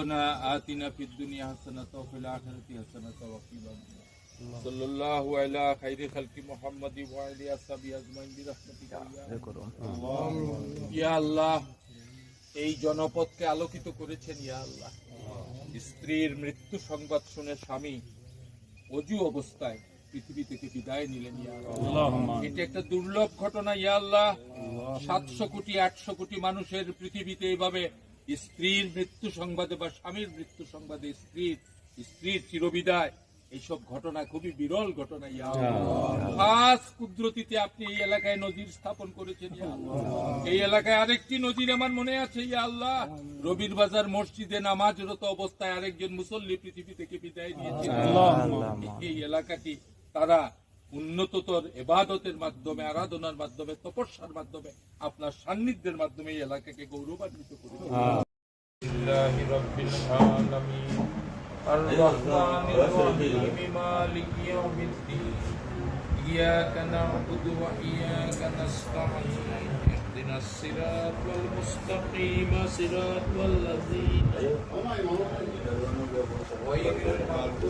ربنا آتنا في الدنيا حسنة وفي الآخرة حسنة وقنا النار صلى الله على خير خلق محمد وعلى أصحابه أجمعين برحمتك يا أرحم ইয়া আল্লাহ এই জনপদকে আলোকিত করেছেন ইয়া আল্লাহ স্ত্রীর মৃত্যু সংবাদ শুনে স্বামী অজু অবস্থায় পৃথিবী থেকে বিদায় নিলেন ইয়া আল্লাহ এটা একটা দুর্লভ ঘটনা ইয়া আল্লাহ সাতশো কোটি আটশো কোটি মানুষের পৃথিবীতে এইভাবে স্ত্রীর মৃত্যু সংবাদে বা স্বামীর মৃত্যু সংবাদে স্ত্রীর স্ত্রীর চিরবিদায় এইসব ঘটনা খুবই বিরল ঘটনা খাস কুদরতিতে আপনি এই এলাকায় নজির স্থাপন করেছেন এই এলাকায় আরেকটি নজির আমার মনে আছে ইয়া আল্লাহ। রবির বাজার মসজিদে নামাজরত অবস্থায় আরেকজন মুসল্লি পৃথিবী থেকে বিদায় নিয়েছেন। এই এলাকাটি তারা উন্নততর এবাদতের মাধ্যমে আরাধনার মাধ্যমে তপস্যার মাধ্যমে আপনার সান্নিধ্যের মাধ্যমে এই এলাকাকে গৌরবান্বিত করেছে لله رب العالمين الرحمن الرحيم مالك يوم الدين إياك نعبد وإياك نستعين اهدنا الصراط المستقيم صراط الذين غير المغضوب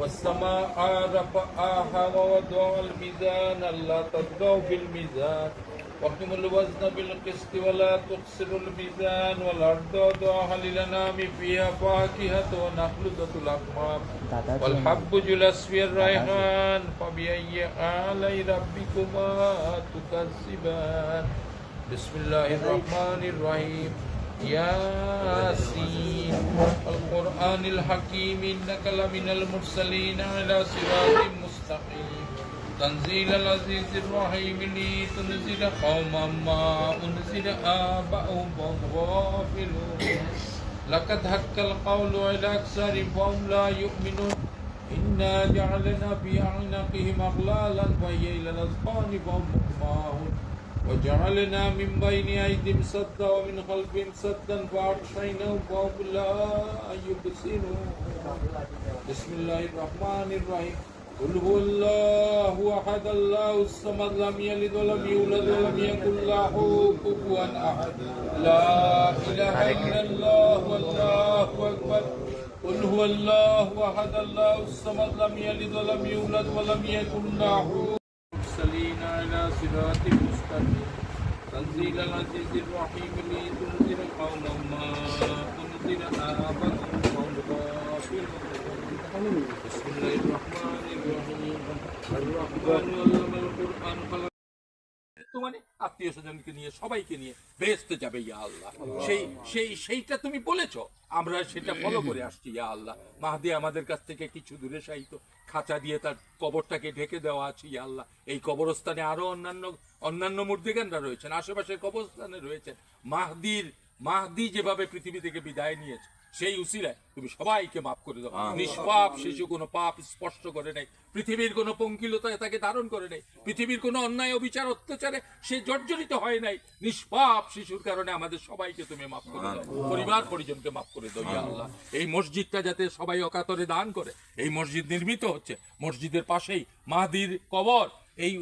والسماء رفعها ووضع الميزان ألا تطغوا في الميزان واقم الوزن بالقسط ولا تخسر الميزان والأرض وضعها للأنام فيها فاكهة ونخل ذات الأكمام والحب جلس في الريحان فبأي آلاء ربكما تكذبان بسم الله الرحمن الرحيم ياسين القرآن الحكيم إنك لمن المرسلين على صراط مستقيم تنزيل العزيز الرحيم لتنزل قوما ما أنزل آباؤهم وهم غافلون لقد حق القول على أكثر فهم لا يؤمنون إنا جعلنا في أعناقهم أغلالا وهي إلى الأذقان فهم مقماهون وجعلنا من بين أيديهم سدا ومن خلفهم سدا فأغشيناهم فهم لا يبصرون. بسم الله الرحمن الرحيم. قل هو الله أحد الله الصمد لم يلد ولم يولد ولم يكن له كفوا أحد. لا إله إلا الله والله أكبر. قل هو الله أحد الله الصمد لم يلد ولم يولد ولم يكن له المرسلين على صراط مستقيم تنزيل العزيز الرحيم لتنذر قوما ما أنذر آباؤهم وهم غافلون بسم الله الرحمن الرحيم الرحمن علم القرآن خلق তো মানে আত্মীয় স্বজনকে নিয়ে, সবাইকে নিয়ে বেহেস্তে যাবে, ইয়া আল্লাহ। সেই সেই, সেইটা তুমি বলেছ, আমরা সেটা ফলো করে আসছি, ইয়া আল্লাহ। মাহাদি আমাদের কাছ থেকে কিছু দূরে সাহিত্য খাঁচা দিয়ে তার কবরটাকে ঢেকে দেওয়া আছে, ইয়া আল্লাহ। এই কবরস্থানে আরও অন্যান্য অন্যান্য মূর্তিগানরা রয়েছেন, আশেপাশের কবরস্থানে রয়েছেন। মাহদির, মাহদি যেভাবে পৃথিবী থেকে বিদায় নিয়েছে সেই উসিলায় তুমি সবাইকে মাফ করে দাও। নিষ্পাপ শিশু কোনো পাপ স্পষ্ট করে নাই। পৃথিবীর কোনো পঙ্কিলতায় তাকে ধারণ করে নাই। পৃথিবীর কোনো অন্যায় অবিচার অত্যাচারে সে জর্জরিত হয় নাই। নিষ্পাপ শিশুর কারণে আমাদের সবাইকে তুমি মাফ করে দাও। পরিবার পরিজনকে মাফ করে দাও ইয়া আল্লাহ। এই মসজিদটা যাতে সবাই অকাতরে দান করে এই মসজিদ নির্মিত হচ্ছে। মসজিদের পাশেই মাহাদির কবর এই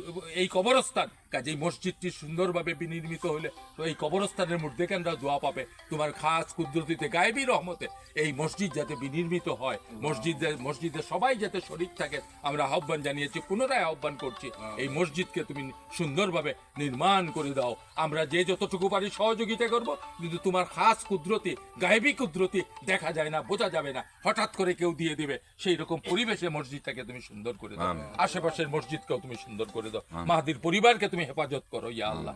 এই কবরস্থান। কাজেই মসজিদটি সুন্দরভাবে বিনির্মিত হলে তো এই কবরস্থানের মধ্যেখানরা দোয়া পাবে। তোমার খাস কুদরতিতে গায়েবী রহমতে এই মসজিদ যাতে বিনির্মিত হয় মসজিদে মসজিদে সবাই যাতে শরীর থাকে আমরা আহ্বান জানিয়েছি পুনরায় আহ্বান করছি। এই মসজিদকে তুমি সুন্দরভাবে নির্মাণ করে দাও। আমরা যে যতটুকু পারি সহযোগিতা করব কিন্তু তোমার খাস কুদরতি গায়েবি কুদরতি দেখা যায় না বোঝা যাবে না। হঠাৎ করে কেউ দিয়ে দেবে সেই রকম পরিবেশে মসজিদটাকে তুমি সুন্দর করে দাও। আশেপাশের মসজিদকেও তুমি সুন্দর করে দাও। মাহাদির পরিবারকে তুমি হেফাজত করো ইয়া আল্লাহ।